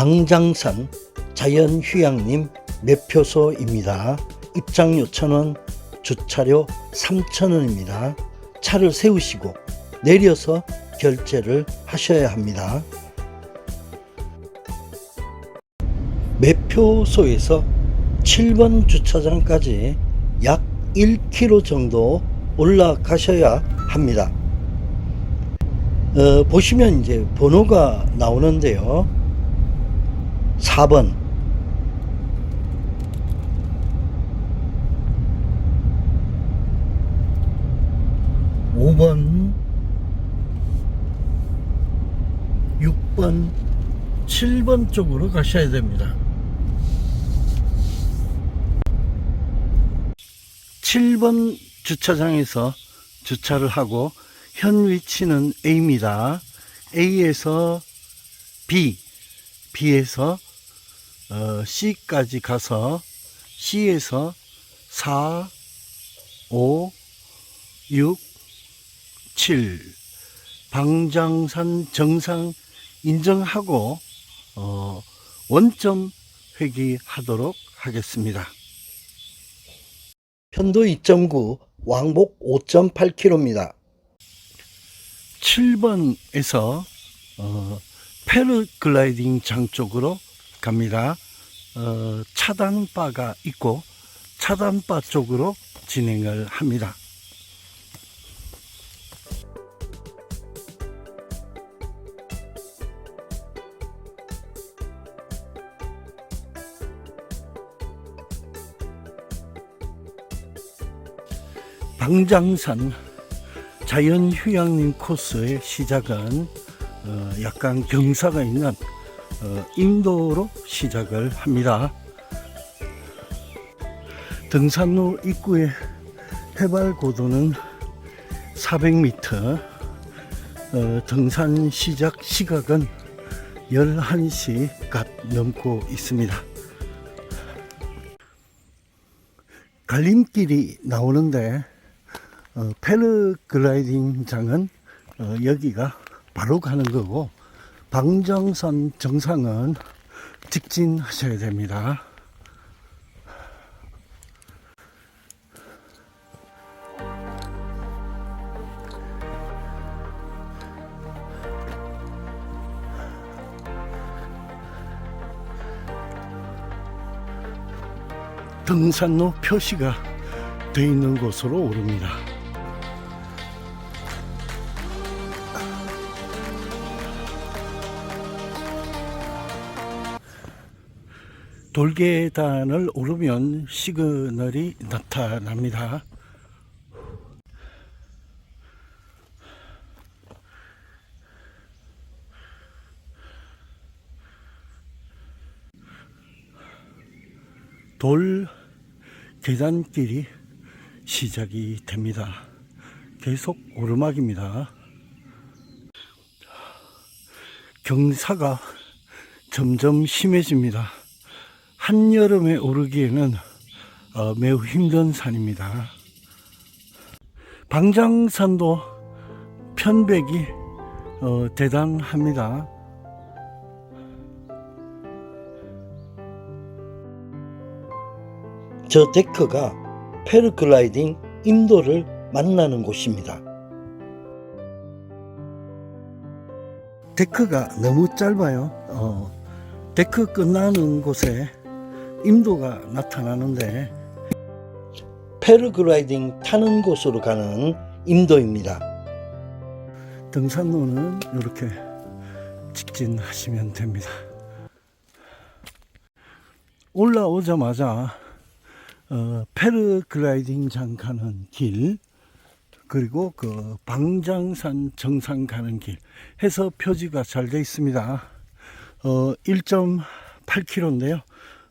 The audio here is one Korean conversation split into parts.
방장산 자연휴양림 매표소입니다. 입장 요천은 주차료 3,000원입니다. 차를 세우시고 내려서 결제를 하셔야 합니다. 매표소에서 7번 주차장까지 약 1km 정도 올라가셔야 합니다. 어, 보시면 이제 번호가 나오는데요. 4번. 5번, 6번, 7번 쪽으로 가셔야 됩니다. 7번 주차장에서 주차를 하고 현 위치는 A입니다. A에서 B, B에서 어, C까지 가서 C에서 4, 5, 6, 7 방장산 정상 인정하고 어, 원점 회귀하도록 하겠습니다. 편도 2.9, 왕복 5.8km입니다. 7번에서 어, 패러글라이딩 장 쪽으로 갑니다. 어, 차단바가 있고 차단바 쪽으로 진행을 합니다. 방장산 자연휴양림 코스의 시작은 어, 약간 경사가 있는 어, 인도로 시작을 합니다. 등산로 입구의 해발 고도는 400m, 어, 등산 시작 시각은 11시 갓 넘고 있습니다. 갈림길이 나오는데 어, 패러글라이딩 장은 어, 여기가 바로 가는 거고 방정선 정상은 직진하셔야 됩니다. 등산로 표시가 되어 있는 곳으로 오릅니다. 돌계단을 오르면 시그널이 나타납니다. 돌 계단길이 시작이 됩니다. 계속 오르막입니다. 경사가 점점 심해집니다. 한여름에 오르기에는 어, 매우 힘든 산입니다. 방장산도 편백이 어, 대단합니다. 저 데크가 패러글라이딩 인도를 만나는 곳입니다. 데크가 너무 짧아요. 어, 데크 끝나는 곳에 임도가 나타나는데 패러글라이딩 타는 곳으로 가는 임도입니다. 등산로는 이렇게 직진하시면 됩니다. 올라오자마자 어, 패러글라이딩장 가는 길 그리고 그 방장산 정상 가는 길 해서 표지가 잘 되어 있습니다. 어, 1.8km인데요.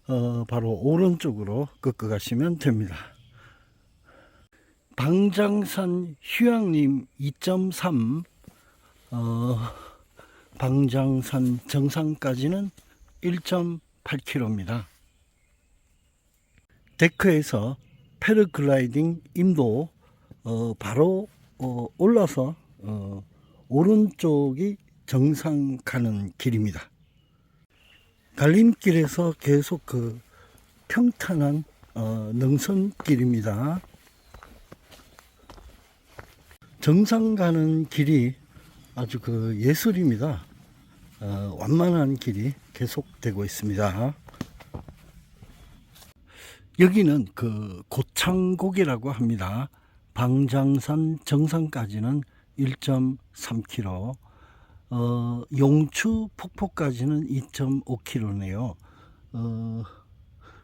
어, 바로 오른쪽으로 꺾어 가시면 됩니다. 방장산 휴양림 2.3 어, 방장산 정상까지는 1.8km입니다. 데크에서 패러글라이딩 임도 어, 바로 어, 올라서 어, 오른쪽이 정상 가는 길입니다. 갈림길에서 계속 그 평탄한 어, 능선길입니다. 정상 가는 길이 아주 그 예술입니다. 어, 완만한 길이 계속되고 있습니다. 여기는 그 고창곡이라고 합니다. 방장산 정상까지는 1.3km, 어, 용추 폭포까지는 2.5km네요. 어,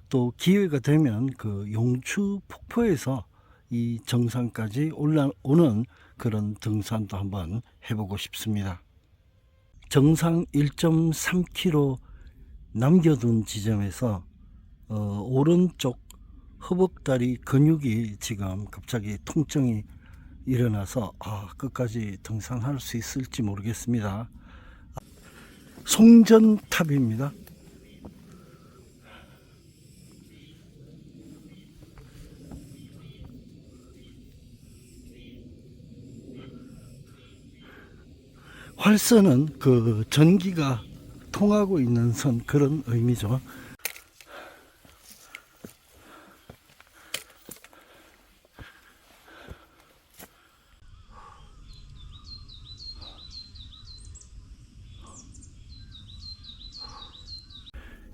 또 기회가 되면 그 용추 폭포에서 이 정상까지 올라오는 그런 등산도 한번 해보고 싶습니다. 정상 1.3km 남겨둔 지점에서 어, 오른쪽 허벅다리 근육이 지금 갑자기 통증이 일어나서 아, 끝까지 등산할 수 있을지 모르겠습니다. 송전탑입니다. 활선은 그 전기가 통하고 있는 선 그런 의미죠.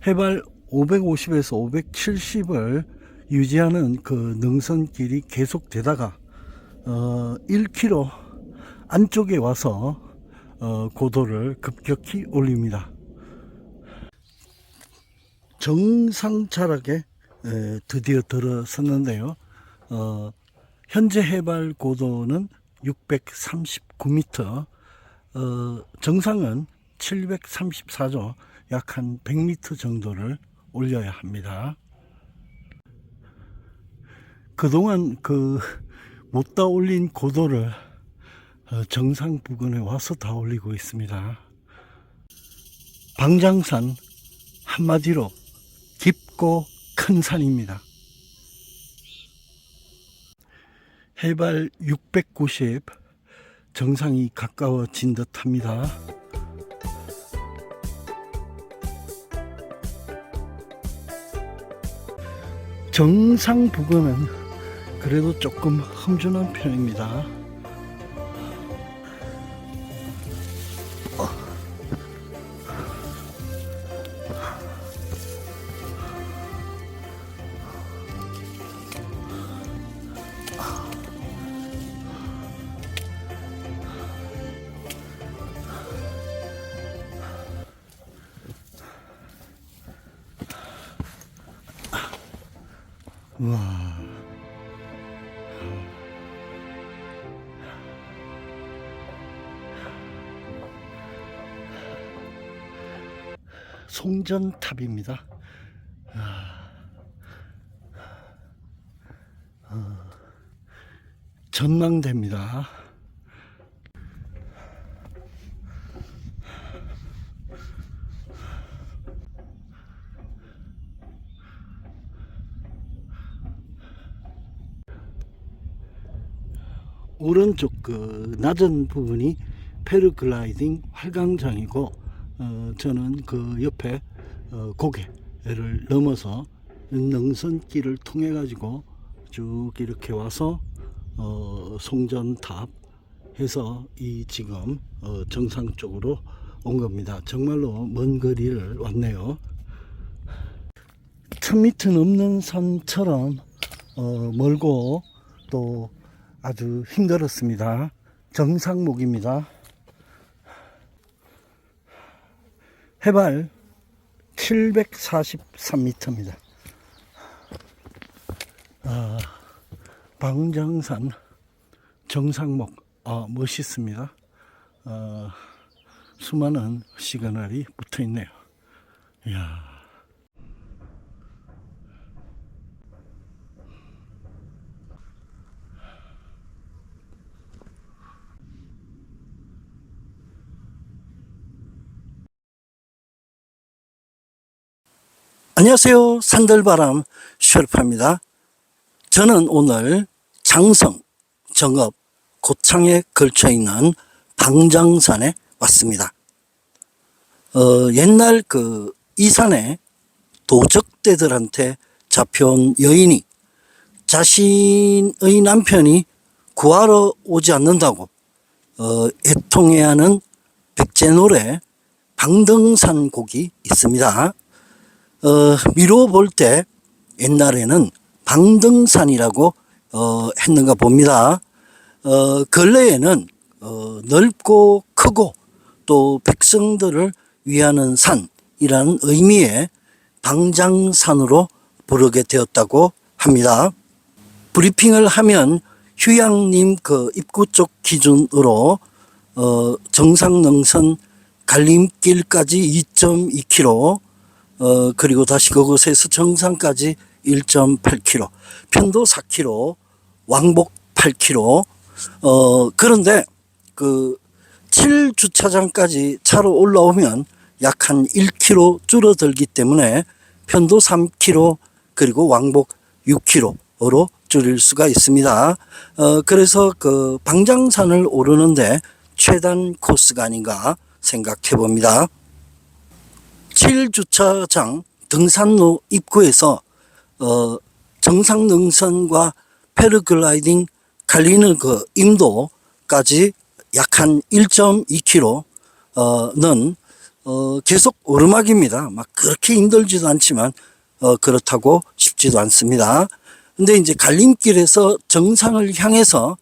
해발 550에서 570을 유지하는 그 능선길이 계속 되다가 어 1km 안쪽에 와서 어 고도를 급격히 올립니다. 정상 자락에 에, 드디어 들어섰는데요. 어 현재 해발 고도는 639m, 어, 정상은 734죠. 약 한 100m 정도를 올려야 합니다. 그동안 그 못 다 올린 고도를 어, 정상 부근에 와서 다 올리고 있습니다. 방장산 한마디로 깊고 큰 산입니다. 해발 690 정상이 가까워진 듯 합니다. 정상 부근은 그래도 조금 험준한 편입니다. 와. 송전탑입니다. 아. 어. 전망대입니다. 오른쪽 그 낮은 부분이 패러글라이딩 활강장이고 어, 저는 그 옆에 어, 고개를 넘어서 능선길을 통해 가지고 쭉 이렇게 와서 어, 송전탑 해서 이 지금 어, 정상 쪽으로 온 겁니다. 정말로 먼 거리를 왔네요. 1000m 넘는 산처럼 어, 멀고 또 아주 힘들었습니다. 정상목입니다. 해발 743m입니다. 아, 방장산 정상목 아, 멋있습니다. 아, 수많은 시그널이 붙어 있네요. 이야. 안녕하세요. 산들바람 셰르파입니다. 저는 오늘 장성, 정읍, 고창에 걸쳐 있는 방장산에 왔습니다. 어, 옛날 그 이 산에 도적대들한테 잡혀온 여인이 자신의 남편이 구하러 오지 않는다고 어, 애통해하는 백제노래 방등산 곡이 있습니다. 어, 미루어 볼때 옛날에는 방등산이라고 어, 했는가 봅니다. 어, 근래에는 어, 넓고 크고 또 백성들을 위하는 산이라는 의미의 방장산으로 부르게 되었다고 합니다. 브리핑을 하면 휴양림 그 입구 쪽 기준으로 어, 정상능선 갈림길까지 2.2km 어, 그리고 다시 그곳에서 정상까지 1.8km 편도 4km 왕복 8km 어, 그런데 그 7주차장까지 차로 올라오면 약 한 1km 줄어들기 때문에 편도 3km 그리고 왕복 6km로 줄일 수가 있습니다. 어, 그래서 그 방장산을 오르는데 최단 코스가 아닌가 생각해 봅니다. 7주차장 등산로 입구에서 어, 정상 능선과 패러글라이딩 갈리는 그 임도까지 약 한 1.2km는 어, 계속 오르막입니다. 막 그렇게 힘들지도 않지만 어, 그렇다고 쉽지도 않습니다. 근데 이제 갈림길에서 정상을 향해서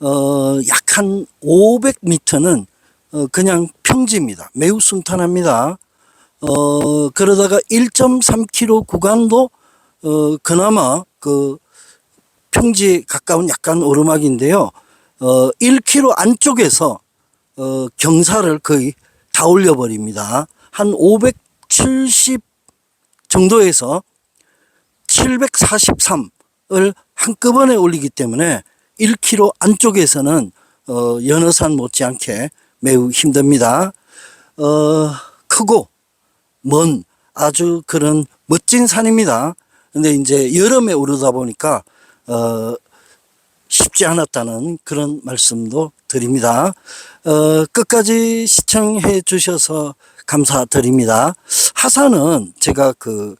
어, 약 한 500m는 어, 그냥 평지입니다. 매우 순탄합니다. 어, 그러다가 1.3km 구간도 어, 그나마 그 평지에 가까운 약간 오르막인데요. 어, 1km 안쪽에서 어, 경사를 거의 다 올려버립니다. 한 570 정도에서 743을 한꺼번에 올리기 때문에 1km 안쪽에서는 어, 연어산 못지않게 매우 힘듭니다. 어, 크고 먼 아주 그런 멋진 산입니다. 근데 이제 여름에 오르다 보니까 어, 쉽지 않았다는 그런 말씀도 드립니다. 어, 끝까지 시청해 주셔서 감사드립니다. 하산은 제가 그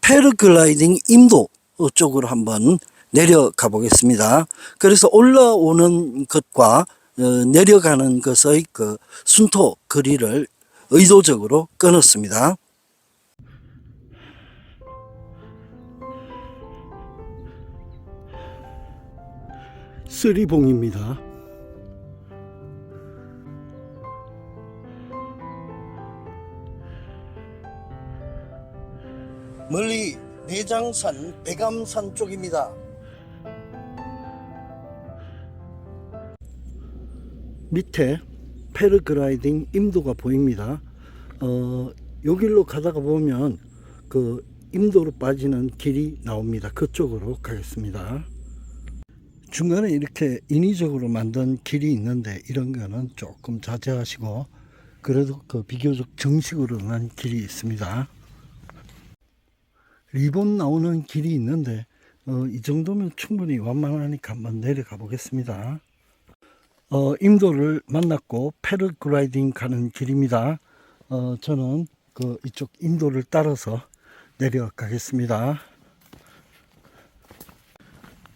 패러글라이딩 임도 쪽으로 한번 내려가 보겠습니다. 그래서 올라오는 것과 어, 내려가는 것의 그 순토 거리를 의도적으로 끊었습니다. 쓰리봉입니다. 멀리 내장산, 백암산 쪽입니다. 밑에 패러글라이딩 임도가 보입니다. 어, 여길로 가다가 보면 그 임도로 빠지는 길이 나옵니다. 그쪽으로 가겠습니다. 중간에 이렇게 인위적으로 만든 길이 있는데 이런 거는 조금 자제하시고 그래도 그 비교적 정식으로 난 길이 있습니다. 리본 나오는 길이 있는데 어, 이 정도면 충분히 완만하니까 한번 내려가 보겠습니다. 어, 임도를 만났고 패러글라이딩 가는 길입니다. 어, 저는 그 이쪽 인도를 따라서 내려가겠습니다.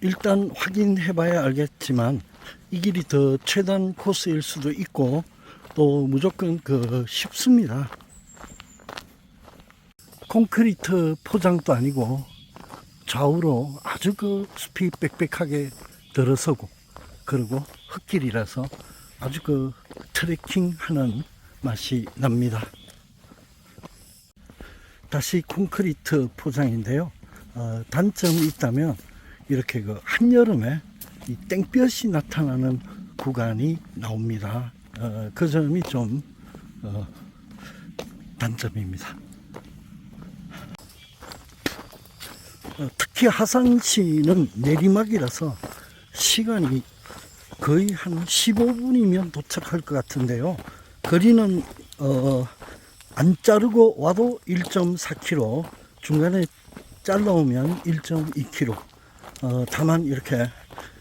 일단 확인해 봐야 알겠지만 이 길이 더 최단 코스일 수도 있고 또 무조건 그 쉽습니다. 콘크리트 포장도 아니고 좌우로 아주 그 숲이 빽빽하게 들어서고 그리고 흙길이라서 아주 그 트레킹 하는 맛이 납니다. 다시 콘크리트 포장인데요. 어, 단점이 있다면 이렇게 그 한여름에 이 땡볕이 나타나는 구간이 나옵니다. 어, 그 점이 좀 어, 단점입니다. 어, 특히 하산시는 내리막이라서 시간이 거의 한 15분이면 도착할 것 같은데요. 거리는 어, 안 자르고 와도 1.4km, 중간에 잘라오면 1.2km. 어, 다만 이렇게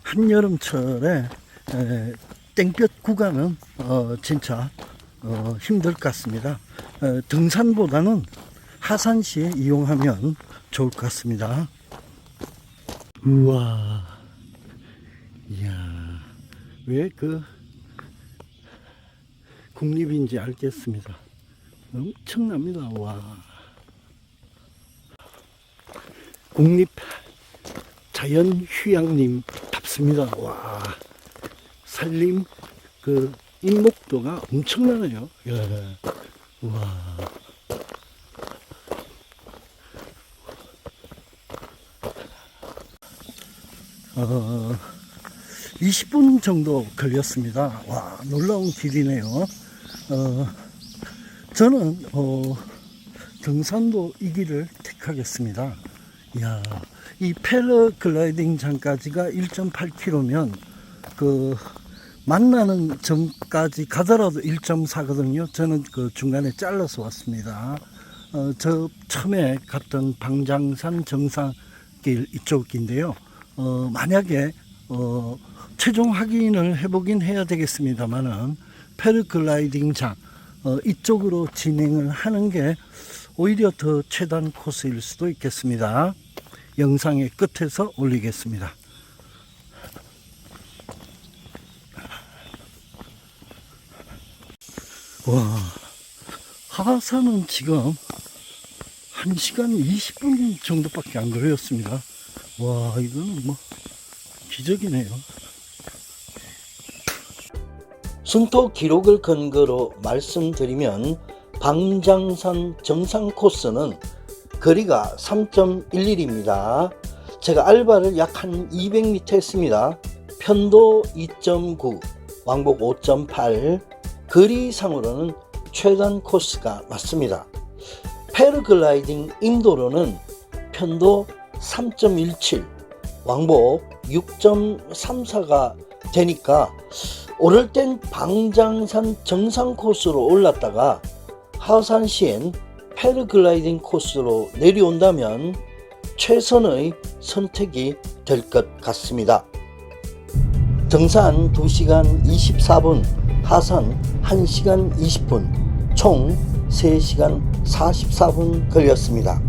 한여름철에 에, 땡볕 구간은 어, 진짜 어, 힘들 것 같습니다. 어, 등산보다는 하산 시에 이용하면 좋을 것 같습니다. 우와, 이야, 왜 그 국립인지 알겠습니다. 엄청납니다. 와. 국립 자연 휴양림 답습니다. 와. 산림 그 인목도가 엄청나네요. 예. 와. 어, 20분 정도 걸렸습니다. 와, 놀라운 길이네요. 어, 저는, 어, 등산도 이 길을 택하겠습니다. 이야, 이 패러글라이딩 장까지가 1.8km면, 그, 만나는 점까지 가더라도 1.4거든요. 저는 그 중간에 잘라서 왔습니다. 어, 저 처음에 갔던 방장산 정상길 이쪽인데요. 어, 만약에 어, 최종 확인을 해보긴 해야 되겠습니다만은 패러글라이딩장 어, 이쪽으로 진행을 하는 게 오히려 더 최단 코스일 수도 있겠습니다. 영상의 끝에서 올리겠습니다. 와, 하산은 지금 1시간 20분 정도밖에 안 걸렸습니다. 와, 이거는 뭐, 기적이네요. 순토 기록을 근거로 말씀드리면 방장산 정상 코스는 거리가 3.11입니다. 제가 알바를 약 한 200m 했습니다. 편도 2.9, 왕복 5.8, 거리상으로는 최단 코스가 맞습니다. 패러글라이딩 인도로는 편도 3.17, 왕복 6.34가 되니까 오를 땐 방장산 정상 코스로 올랐다가 하산 시엔 패러글라이딩 코스로 내려온다면 최선의 선택이 될 것 같습니다. 등산 2시간 24분, 하산 1시간 20분, 총 3시간 44분 걸렸습니다.